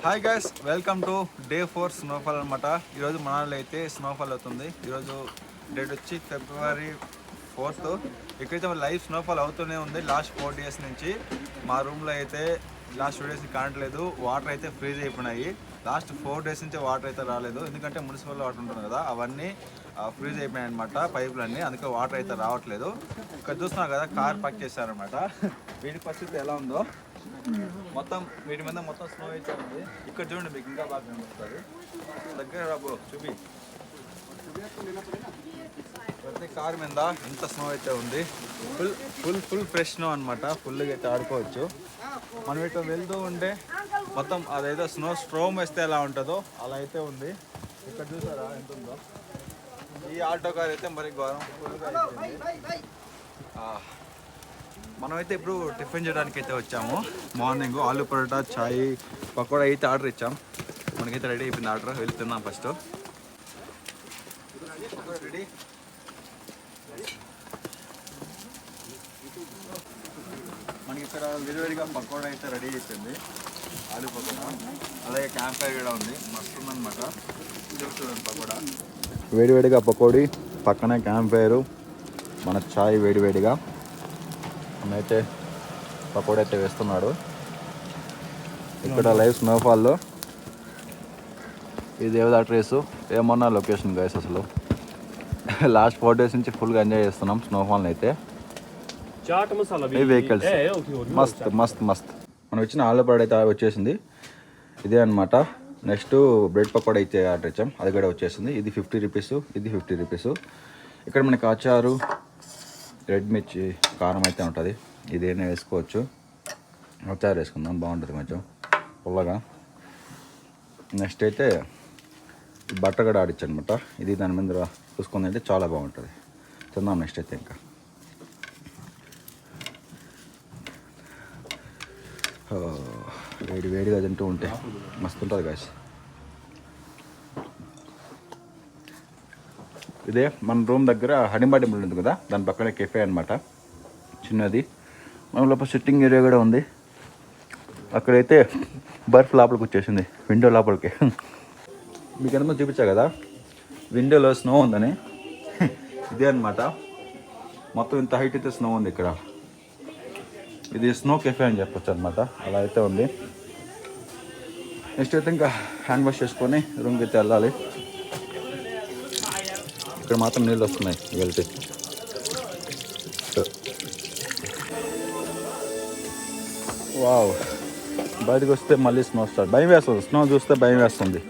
Hi guys welcome to day four snowfall అనమాట ఈరోజు మనాలి అయితే స్నోఫాల్ అవుతుంది. ఈరోజు డేట్ వచ్చి ఫిబ్రవరి ఫోర్త్ ఇక్కడైతే లైవ్ స్నోఫాల్ అవుతూనే ఉంది లాస్ట్ ఫోర్ డేస్ నుంచి. మా రూమ్లో అయితే లాస్ట్ టూ డేస్ కానట్లేదు వాటర్ అయితే ఫ్రీజ్ అయిపోయినాయి. లాస్ట్ ఫోర్ డేస్ నుంచి వాటర్ అయితే రాలేదు. ఎందుకంటే మున్సిపల్ వాటర్ ఉంటుంది కదా అవన్నీ ఫ్రీజ్ అయిపోయాయి అనమాట పైపులన్నీ అందుకే వాటర్ అయితే రావట్లేదు. ఇక్కడ చూస్తున్నారు కదా కార్ పార్క్ చేశారనమాట వీటి పరిస్థితి ఎలా ఉందో. మొత్తం వీటి మీద మొత్తం స్నో అయితే ఉంది. ఇక్కడ చూడండి మీకు ఇంకా బాగా కనిపిస్తారు దగ్గర రాబో చూపి. ప్రతి కారు మీద ఇంత స్నో అయితే ఉంది. Full full full fresh snow అనమాట ఫుల్గా అయితే ఆడుకోవచ్చు. మనం ఇటు వెళ్తూ ఉంటే మొత్తం అదైతే స్నో స్ట్రోమ్ వేస్తే ఎలా ఉంటుందో అలా అయితే ఉంది. ఇక్కడ చూసారా ఎంత ఉందో? ఈ ఆటో కార్ అయితే మరి ఘోరం. ఫుల్గా అయిపోయింది మనమైతే ఇప్పుడు టిఫిన్ చేయడానికి అయితే వచ్చాము. మార్నింగ్ ఆలు పరోటా చాయ్ పకోడా అయితే ఆర్డర్ ఇచ్చాం. మనకైతే రెడీ అయిపోయింది ఆర్డర్. వెళ్తున్నాం ఫస్ట్. రెడీ మనకి ఇక్కడ విడివిడిగా పకోడా అయితే రెడీ అయిపోయింది. ఆలు పకోడా అలాగే క్యాంప్ ఫైర్ కూడా ఉంది. మస్తు ఉందన్నమాట. చూడండి పకోడా. వేడివేడిగా పకోడీ పక్కనే క్యాంప్ ఫైర్. మన చాయ్ వేడివేడిగా. అయితే పకోడీ అయితే వేస్తున్నాడు. ఇక్కడ లైవ్ స్నోఫాల్లో ఈ దేవదా ట్రేస్ ఏమన్నా లొకేషన్ గైస్ అసలు. లాస్ట్ ఫోర్ డేస్ నుంచి ఫుల్గా ఎంజాయ్ చేస్తున్నాం స్నోఫాల్ని అయితే. ఈ వెహికల్స్ మస్త్ మస్త్ మస్త్. మనం వచ్చిన ఆలు అయితే వచ్చేసింది. ఇదే అనమాట నెక్స్ట్ బ్రెడ్ పకోడా అయితే ఆర్డర్ ఇచ్చాం. అది కూడా వచ్చేసింది. ఇది ఫిఫ్టీ రూపీస్ ఇది ఫిఫ్టీ రూపీస్. ఇక్కడ మనకి అచారు రెడ్ మిర్చి కారం అయితే ఉంటుంది. ఇదేనా వేసుకోవచ్చు. అచారు వేసుకుందాం బాగుంటుంది కొంచెం పుల్లగా. నెక్స్ట్ అయితే బట్టర్ కూడా ఆడిచ్చాను అనమాట ఇది దాని మీద చూసుకుంది అయితే చాలా బాగుంటుంది. తిందాం నెక్స్ట్ అయితే ఇంకా. వేడి వేడిగా తింటూ ఉంటే మస్తు ఉంటుంది గాయస్ ఇదే మన రూమ్ దగ్గర హడిమాడి మిల్ ఉంది కదా దాని పక్కనే కెఫే అనమాట చిన్నది. మన లోపల సిట్టింగ్ ఏరియా కూడా ఉంది. అక్కడైతే బర్ఫ్ లోపలికి వచ్చేసింది విండో లోపలికి. మీకు ఎంతమంది చూపించా కదా? విండోలో స్నో ఉందని. ఇదే అనమాట మొత్తం ఇంత హైట్ అయితే స్నో ఉంది ఇక్కడ. ఇది స్నో కెఫే అని చెప్పొచ్చు అనమాట అలా అయితే ఉంది. నెక్స్ట్ అయితే ఇంకా హ్యాండ్ వాష్ చేసుకొని రూమ్కి అయితే వెళ్ళాలి. ఇక్కడ మాత్రం నీళ్ళు వస్తున్నాయి వెళ్తే వావ్. బయటకు వస్తే మళ్ళీ స్నో వస్తాడు భయం వేస్తుంది. స్నో చూస్తే భయం వేస్తుంది.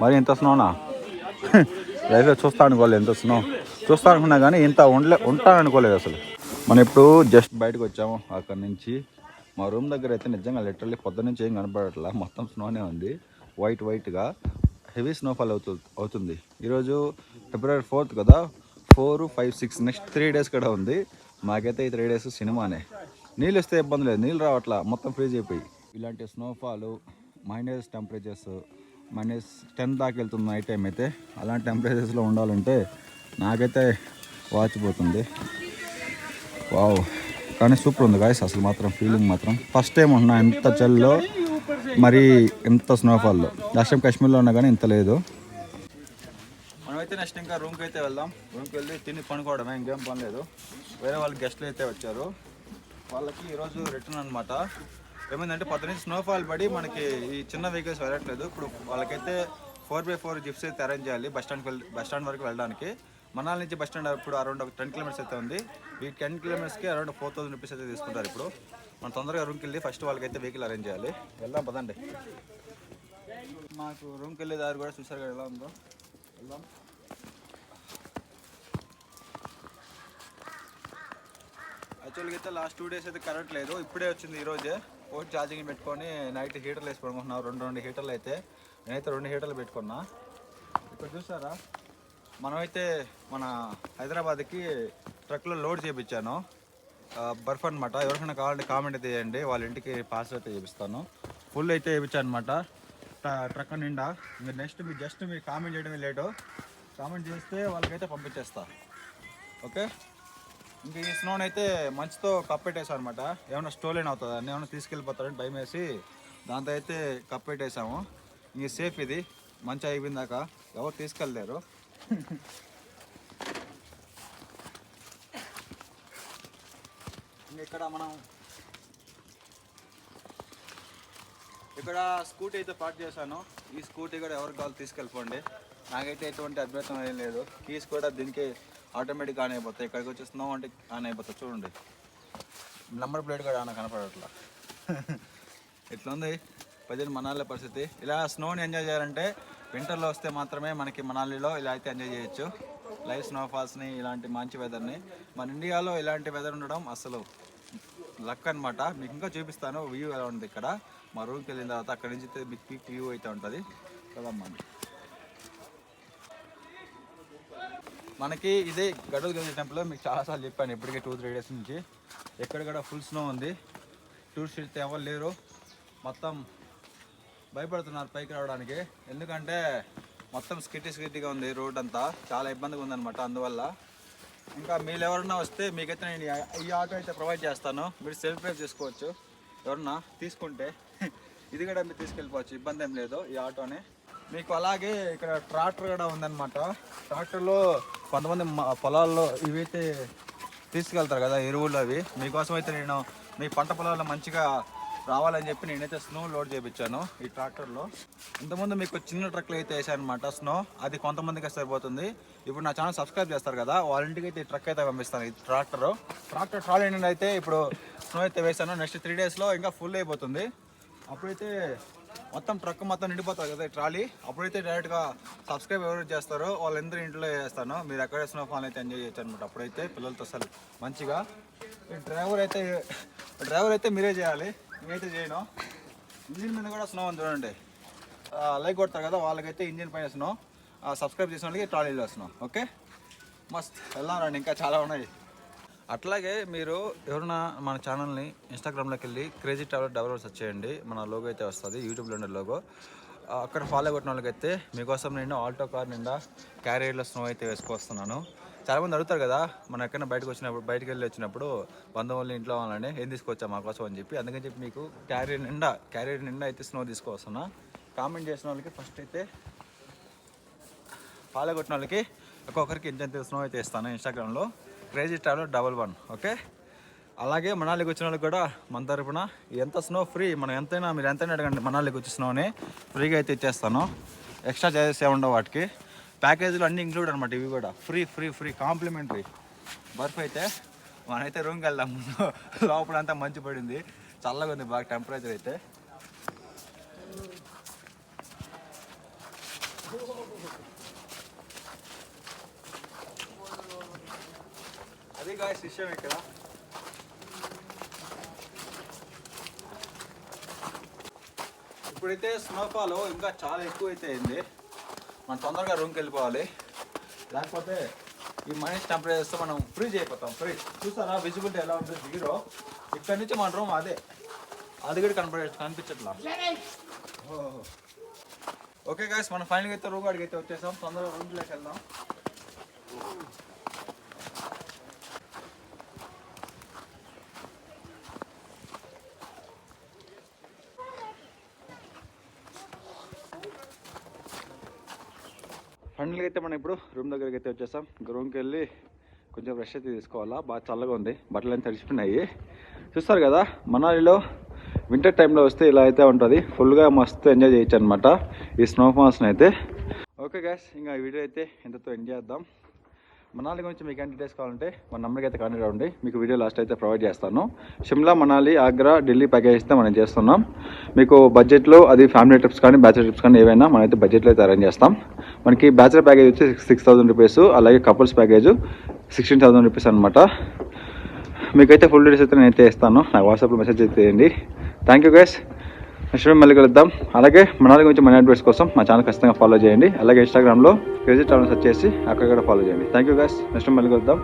మరి ఇంత స్నోనా? లైఫ్లో చూస్తా అనుకోలేదు ఎంత స్నో. చూస్తా అనుకున్నా కానీ ఇంత ఉండలే ఉంటాను అనుకోలేదు అసలు. మనం ఇప్పుడు జస్ట్ బయటకు వచ్చాము. అక్కడ నుంచి మా రూమ్ దగ్గర అయితే నిజంగా లిటరల్లీ పొద్దు నుంచి ఏం కనపడట్లా. మొత్తం స్నోనే ఉంది. వైట్ వైట్గా హెవీ స్నోఫాల్ అవుతు అవుతుంది. ఈరోజు ఫిబ్రవరి ఫోర్త్ కదా? Four five six next three days కూడా ఉంది. మాకైతే ఈ త్రీ డేస్ సినిమానే. నీళ్ళు వస్తే ఇబ్బంది లేదు. నీళ్ళు రావట్లా. మొత్తం ఫ్రీజ్ అయిపోయి. ఇలాంటి snowfall minus temperatures minus ten దాకా వెళ్తుంది నైట్ టైం అయితే. అలాంటి టెంపరేచర్స్లో ఉండాలంటే నాకైతే వాచిపోతుంది వావ్. కానీ సూపర్ ఉంది గాయస్. అసలు మాత్రం ఫీలింగ్ మాత్రం. ఫస్ట్ టైం ఉన్నా ఎంత చల్లో. మరి ఎంత స్నోఫాల్లో లాస్ట్ టైం కాశ్మీర్లో ఉన్నా కానీ ఇంత లేదు. మనమైతే నెక్స్ట్ ఇంకా రూమ్కి అయితే వెళ్దాం. రూమ్కి వెళ్ళి తిని పనుకోవడమే ఇంకేం పని లేదు. వేరే వాళ్ళు గెస్ట్లు అయితే వచ్చారు. వాళ్ళకి ఈరోజు రిటర్న్ అనమాట ఏమైందంటే పది నుంచి స్నోఫాల్ పడి మనకి ఈ చిన్న వెహికల్స్ వెళ్ళట్లేదు. ఇప్పుడు వాళ్ళకైతే ఫోర్ బై ఫోర్ జిప్స్ అయితే అరేంజ్ చేయాలి బస్ స్టాండ్కి వెళ్ళి బస్ స్టాండ్ వరకు వెళ్ళడానికి. మనాల నుంచి బస్ స్టాండ్ ఇప్పుడు అరౌండ్ ఒక టెన్ కిలోమీటర్స్ అయితే ఉంది. ఈ టెన్ కిలోమీటర్స్కి అరౌండ్ ఫోర్ థౌసండ్ రూపీస్ అయితే తీసుకుంటారు ఇప్పుడు. మనం తొందరగా రూమ్కి వెళ్ళి ఫస్ట్ వాళ్ళకైతే వెహికల్ అరేంజ్ చేయాలి. వెళ్దాం పదండి. మాకు రూమ్కి వెళ్ళే దారి కూడా చూసారు కదా ఎలా ఉందో? వెళ్దాం. యాక్చువల్గా అయితే లాస్ట్ టూ డేస్ అయితే కరెంట్ లేదు. ఇప్పుడే వచ్చింది ఈరోజే ఫోన్ ఛార్జింగ్ పెట్టుకొని నైట్ హీటర్లు వేసి రెండు రెండు హీటర్లు అయితే. నేనైతే రెండు హీటర్లు పెట్టుకున్నా. ఇక్కడ చూసారా? మనమైతే మన హైదరాబాద్కి ట్రక్లో లోడ్ చేయించాను బర్ఫ్ అనమాట ఎవరికైనా కావాలంటే కామెంట్ అయితే చేయండి. వాళ్ళ ఇంటికి పార్సల్ అయితే చేపిస్తాను. ఫుల్ అయితే చేయించాను అనమాట ట్రక్ నిండా. మీరు నెక్స్ట్ మీరు జస్ట్ మీరు కామెంట్ చేయడమే లేటు. కామెంట్ చేస్తే వాళ్ళకైతే పంపించేస్తా. ఓకే ఇంక ఈ స్నోన్ అయితే మంచుతో కప్పెట్టేసాం అనమాట ఏమైనా స్టోలెన్ అవుతుందా? అని ఏమైనా తీసుకెళ్ళిపోతారని భయం వేసి దాంతో అయితే కప్పెట్టేసాము ఇంక సేఫ్ ఇది. మంచి అయిపోయిందాక. ఎవరు తీసుకెళ్ళలేరు. ఇక్కడ మనం ఇక్కడ స్కూటీ అయితే పార్క్ చేశాను. ఈ స్కూటీ కూడా ఎవరికి కావాలి తీసుకెళ్ళిపోండి. నాకైతే ఎటువంటి అభ్యంతరం ఏం లేదు. కీస్ కూడా దీనికి ఆటోమేటిక్ ఆన్ అయిపోతాయి. ఇక్కడికి వచ్చేస్తున్నాం స్నో అంటే ఆన్ అయిపోతాయి. చూడండి. నెంబర్ ప్లేట్ కూడా ఆన కనపడట్లా. ఇట్లా ఉంది ప్రజలు మనాలి పరిస్థితి. ఇలా స్నోని ఎంజాయ్ చేయాలంటే వింటర్లో వస్తే మాత్రమే మనకి మనాలిలో ఇలా అయితే ఎంజాయ్ చేయొచ్చు. లైవ్ స్నోఫాల్స్ని ఇలాంటి మంచి వెదర్ని మన ఇండియాలో ఇలాంటి వెదర్ ఉండడం అసలు లక్ అనమాట మీకు ఇంకా చూపిస్తాను. వ్యూ ఎలా ఉంది ఇక్కడ? మా రూమ్కి వెళ్ళిన తర్వాత అక్కడి నుంచి అయితే బిగ్ వ్యూ అయితే ఉంటుంది. కదమ్మా మనకి ఇదే గడువు గది టెంపుల్ మీకు చాలాసార్లు చెప్పాను ఇప్పటికే టూ త్రీ డేస్ నుంచి. ఎక్కడ కూడా ఫుల్ స్నో ఉంది. టూరిస్ట్ ఎవరు లేరు. మొత్తం భయపడుతున్నారు పైకి రావడానికి. ఎందుకంటే మొత్తం స్కిట్టి స్కిట్టిగా ఉంది రోడ్ అంతా. చాలా ఇబ్బందిగా ఉందన్నమాట. అందువల్ల ఇంకా మీరు ఎవరన్నా వస్తే మీకైతే నేను ఈ- ఆటో అయితే ప్రొవైడ్ చేస్తాను. మీరు సెల్ఫ్ డ్రైవ్ చేసుకోవచ్చు. ఎవరన్నా తీసుకుంటే ఇది కూడా మీరు తీసుకెళ్ళిపోవచ్చు. ఇబ్బంది ఏం లేదు ఈ ఆటోని. మీకు అలాగే ఇక్కడ ట్రాక్టర్ కూడా ఉందన్నమాట. ట్రాక్టర్లో కొంతమంది మ- పొలాల్లో ఇవైతే తీసుకెళ్తారు కదా ఎరువులు అవి. మీకోసం అయితే నేను మీ పంట పొలాల్లో మంచిగా రావాలని చెప్పి నేనైతే స్నో లోడ్ చేయించాను ఈ ట్రాక్టర్లో ఇంతకుముందు మీకు చిన్న ట్రక్లు అయితే వేసాను అనమాట స్నో అది కొంతమందికి సరిపోతుంది. ఇప్పుడు నా ఛానల్ సబ్స్క్రైబ్ చేస్తారు కదా వాళ్ళ ఇంటికి అయితే ఈ ట్రక్ అయితే పంపిస్తాను ఈ ట్రాక్టర్ ట్రాక్టర్ ట్రాలీ నుండి అయితే ఇప్పుడు స్నో అయితే వేసాను. నెక్స్ట్ త్రీ డేస్లో ఇంకా ఫుల్ అయిపోతుంది. అప్పుడైతే మొత్తం ట్రక్ మొత్తం నిండిపోతుంది కదా ఈ ట్రాలీ అప్పుడైతే డైరెక్ట్గా సబ్స్క్రైబ్ ఎవరు చేస్తారో వాళ్ళందరూ ఇంట్లో చేస్తాను మీరు ఎక్కడ స్నోఫాల్ అయితే ఎంజాయ్ చేయొచ్చు అనమాట అప్పుడైతే పిల్లలతో అసలు మంచిగా. ఈ డ్రైవర్ అయితే డ్రైవర్ అయితే మీరే చేయాలి. నేనైతే చేయను. ఇంజిన్ మీద కూడా స్నో అని చూడండి. లైక్ కొడతారు కదా వాళ్ళకైతే ఇంజిన్ పైన స్నో సబ్స్క్రైబ్ చేసిన వాళ్ళకి ట్రాలీలో స్నో ఓకే? మస్త్. వెళ్దాం రండి ఇంకా చాలా ఉన్నాయి. అట్లాగే మీరు ఎవరైనా మన ఛానల్ని ఇన్స్టాగ్రామ్లోకి వెళ్ళి క్రేజీ ట్రావెల్ డెవలప్ సెర్చ్ చేయండి. మన లోగో అయితే వస్తుంది యూట్యూబ్లో ఉండే లోగో అక్కడ ఫాలో కొట్టిన వాళ్ళకైతే మీకోసం నేను ఆల్టో కార్ నిండా క్యారియర్లో స్నో అయితే వేసుకొస్తున్నాను. చాలామంది అడుగుతారు కదా మనం ఎక్కడైనా బయటకు వచ్చినప్పుడు బయటకు వెళ్ళి వచ్చినప్పుడు బంధువులు ఇంట్లో వాళ్ళని ఏం తీసుకొచ్చా మా కోసం అని చెప్పి అందుకని చెప్పి మీకు క్యారియర్ నిండా క్యారియర్ నిండా అయితే స్నో తీసుకొస్తున్నా కామెంట్ చేసిన వాళ్ళకి ఫస్ట్ అయితే ఫాలో కొట్టిన వాళ్ళకి ఒక్కొక్కరికి ఇంత స్నో అయితే ఇస్తాను ఇన్స్టాగ్రామ్లో crazy traveller double one okay అలాగే మనాలికి వచ్చిన వాళ్ళకి కూడా మన తరపున ఎంత స్నో ఫ్రీ మనం ఎంతైనా మీరు ఎంతైనా అడగండి మనాలికి వచ్చి స్నోని ఫ్రీగా అయితే ఇచ్చేస్తాను. ఎక్స్ట్రా చార్జెస్ ఏముండవు వాటికి. ప్యాకేజీలో అన్నీ ఇంక్లూడ్ అనమాట ఇవి కూడా. ఫ్రీ ఫ్రీ ఫ్రీ కాంప్లిమెంటరీ బర్ఫ్ అయితే మనైతే రూమ్కి వెళ్దాం ముందు. లోపల అంతా మంచి పడింది. చల్లగా ఉంది బాగా టెంపరేచర్ అయితే. అది కాయ విషయం ఇక్కడ. ఇప్పుడైతే స్నోఫాల్ ఇంకా చాలా ఎక్కువ అయితే అయింది. మనం తొందరగా రూమ్కి వెళ్ళిపోవాలి. లేకపోతే ఈ మైనస్ టెంపరేచర్స్తో మనం ఫ్రీజ్ అయిపోతాం. ఫ్రీజ్ చూసారా? విజిబిలిటీ ఎలా ఉంటుంది? జీరో ఇక్కడ నుంచి మన రూమ్ అదే. అది కూడా కనపడే కనిపించట్లా. ఓకే గాయస్ మనం ఫైనల్గా అయితే రూమ్ కాడికి అయితే వచ్చేసాం. తొందరగా రూమ్లోకి వెళ్దాం. ఫైనల్గా అయితే మనం ఇప్పుడు రూమ్ దగ్గరికి అయితే వచ్చేసాం. రూమ్కి వెళ్ళి కొంచెం ఫ్రెష్ అయితే తీసుకోవాలా. బాగా చల్లగా ఉంది. బట్టలు అయితే తడిచిపోయినాయి చూస్తారు కదా మనాలిలో వింటర్ టైంలో వస్తే ఇలా అయితే ఉంటుంది. ఫుల్గా మస్తు ఎంజాయ్ చేయొచ్చు అనమాట ఈ స్నోఫాల్స్ని అయితే. ఓకే గ్యాస్ ఇంకా ఈ వీడియో అయితే ఎంతతో ఎంజాయ్ చేద్దాం. మనాలి గురించి మీకు ఏం డీటెయిల్స్ కావాలంటే మన నెంబర్కి అయితే కాంటాక్ట్ అవ్వండి. మీకు వీడియో లాస్ట్ అయితే ప్రొవైడ్ చేస్తాను. షిమ్లా మనాలి ఆగ్రా ఢిల్లీ ప్యాకేజ్ అయితే మనం చేస్తున్నాం. మీకు బడ్జెట్లో అది ఫ్యామిలీ ట్రిప్స్ కానీ బ్యాచులర్ ట్రిప్స్ కానీ ఏవైనా మనమైతే బడ్జెట్లో అయితే అరేంజ్ చేస్తాం. మనకి బ్యాచులర్ ప్యాకేజ్ వచ్చి సిక్స్ థౌసండ్ రూపీస్ అలాగే couples package sixteen thousand rupees అనమాట మీకైతే ఫుల్ డీటెయిల్స్ అయితే నేనైతే ఇస్తాను. నాకు వాట్సాప్లో మెసేజ్ అయితే చేయండి. Thank you guys next time మళ్ళీ కలుద్దాం. అలాగే మనాలి గురించి మన అడ్వైస్ కోసం మా ఛానల్ ఖచ్చితంగా ఫాలో చేయండి. అలాగే ఇన్స్టాగ్రామ్లో క్రేజీ ట్రావెల్స్ వచ్చేసి అక్కడ కూడా ఫాలో చేయండి. థ్యాంక్ యూ గైస్ నెక్స్ట్ మళ్ళీ కలుద్దాం.